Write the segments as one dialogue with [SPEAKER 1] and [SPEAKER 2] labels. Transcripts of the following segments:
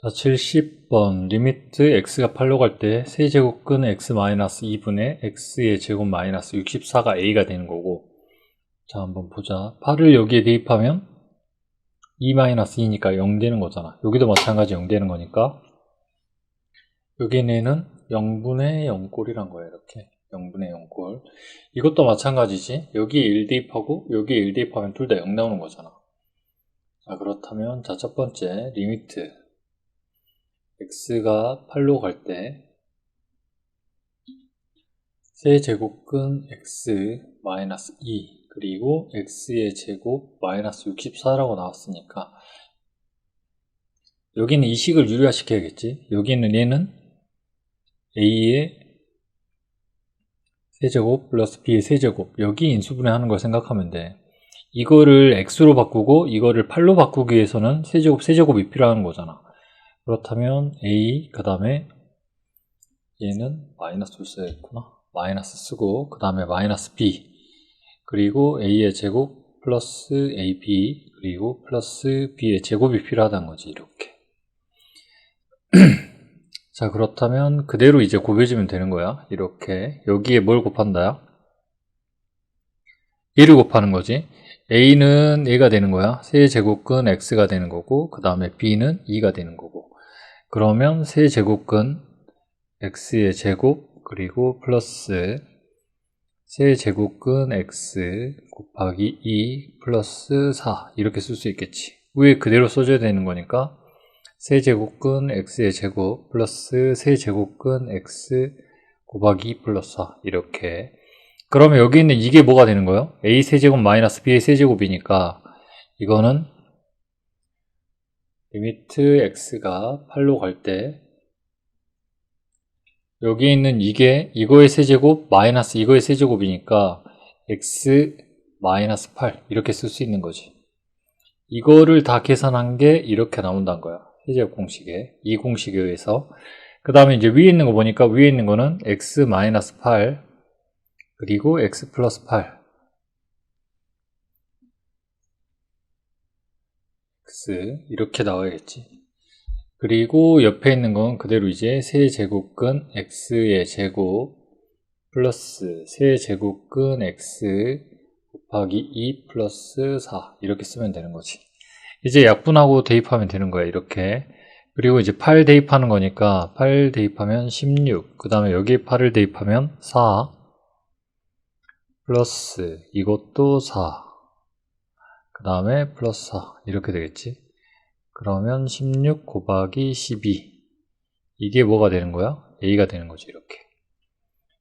[SPEAKER 1] 자, 70번. 리미트 x가 8로 갈 때 세제곱근 x 마이너스 2분의 x의 제곱 마이너스 64가 a가 되는 거고. 자 한번 보자. 8을 여기에 대입하면 2 마이너스 2니까 0 되는 거잖아. 여기도 마찬가지 0 되는 거니까. 여기는 0분의 0꼴이란 거야 이렇게. 0분의 0꼴. 이것도 마찬가지지. 여기에 1 대입하고 여기에 1 대입하면 둘 다 0 나오는 거잖아. 자 그렇다면 자 첫 번째 리미트 x가 8로 갈 때 세제곱근 x 마이너스 2 그리고 x의 제곱 마이너스 64라고 나왔으니까 여기는 이 식을 유리화시켜야겠지? 여기는 얘는 a의 세제곱 플러스 b의 세제곱 여기 인수분해 하는 걸 생각하면 돼. 이거를 x로 바꾸고 이거를 8로 바꾸기 위해서는 세제곱 세제곱이 필요한 거잖아 그렇다면 a 그 다음에 얘는 마이너스 써야겠구나. 마이너스 쓰고 그 다음에 마이너스 b. 그리고 a의 제곱 플러스 ab 그리고 플러스 b의 제곱이 필요하다는 거지 이렇게. 자 그렇다면 그대로 이제 곱해주면 되는 거야. 이렇게. 여기에 뭘 곱한다야? 1을 곱하는 거지. A는 a가 되는 거야. 세제곱근 x가 되는 거고 그 다음에 b는 2가 되는 거고 그러면 세제곱근 x의 제곱 그리고 플러스 세제곱근 x 곱하기 2 플러스 4 이렇게 쓸 수 있겠지. 위에 그대로 써줘야 되는 거니까? 세제곱근 x의 제곱 플러스 세제곱근 x 곱하기 2 플러스 4 이렇게. 그러면 여기 있는 이게 뭐가 되는 거예요? a 세제곱 마이너스 b의 세제곱이니까 이거는 리미트 x가 8로 갈 때 여기 있는 이게 이거의 세제곱 마이너스 이거의 세제곱이니까 x 마이너스 8 이렇게 쓸 수 있는 거지. 이거를 다 계산한 게 이렇게 나온다는 거야. 세제곱 공식에. 이 공식에 의해서. 그 다음에 이제 위에 있는 거 보니까 위에 있는 거는 x 마이너스 8 그리고 x 플러스 8 이렇게 나와야겠지. 그리고 옆에 있는 건 그대로 이제 세 제곱근 x의 제곱 플러스 세 제곱근 x 곱하기 2 플러스 4 이렇게 쓰면 되는 거지. 이제 약분하고 대입하면 되는 거야 이렇게. 그리고 이제 8 대입하는 거니까 8 대입하면 16 그 다음에 여기에 8을 대입하면 4 플러스 이것도 4. 그 다음에 플러스 4 이렇게 되겠지. 그러면 16 곱하기 12 이게 뭐가 되는 거야? A가 되는 거지 이렇게.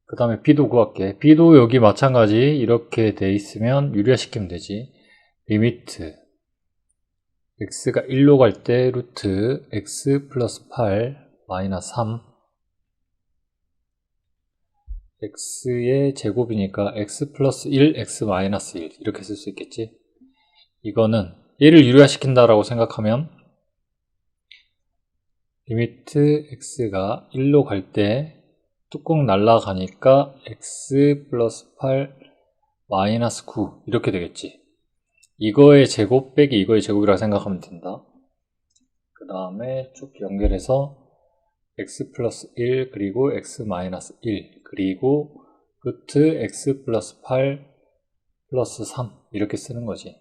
[SPEAKER 1] 그 다음에 B도 구할게. B도 여기 마찬가지 이렇게 돼 있으면 유리화시키면 되지. 리미트 x가 1로 갈 때 루트 x 플러스 8 마이너스 3 x의 제곱이니까 x 플러스 1, x 마이너스 1 이렇게 쓸 수 있겠지 이거는 얘를 유리화시킨다라고 생각하면 리미트 x가 1로 갈 때 뚜껑 날라가니까 x 플러스 8 마이너스 9 이렇게 되겠지. 이거의 제곱 빼기 이거의 제곱이라고 생각하면 된다. 그 다음에 쭉 연결해서 x 플러스 1 그리고 x 마이너스 1 그리고 루트 x 플러스 8 플러스 3 이렇게 쓰는 거지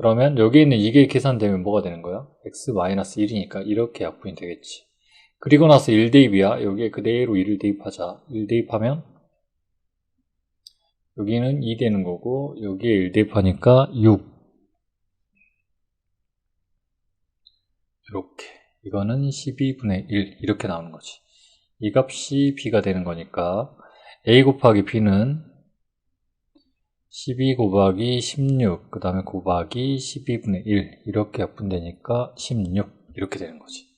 [SPEAKER 1] 그러면 여기 있는 이게 계산되면 뭐가 되는 거야? x 마이너스 1이니까 이렇게 약분이 되겠지. 그리고 나서 1 대입이야. 여기에 그대로 1을 대입하자. 1 대입하면 여기는 2 되는 거고 여기에 1 대입하니까 6 이렇게. 이거는 12분의 1 이렇게 나오는 거지. 이 값이 b가 되는 거니까 a 곱하기 b는 12 곱하기 16, 그 다음에 곱하기 12분의 1 이렇게 약분되니까 16 이렇게 되는 거지.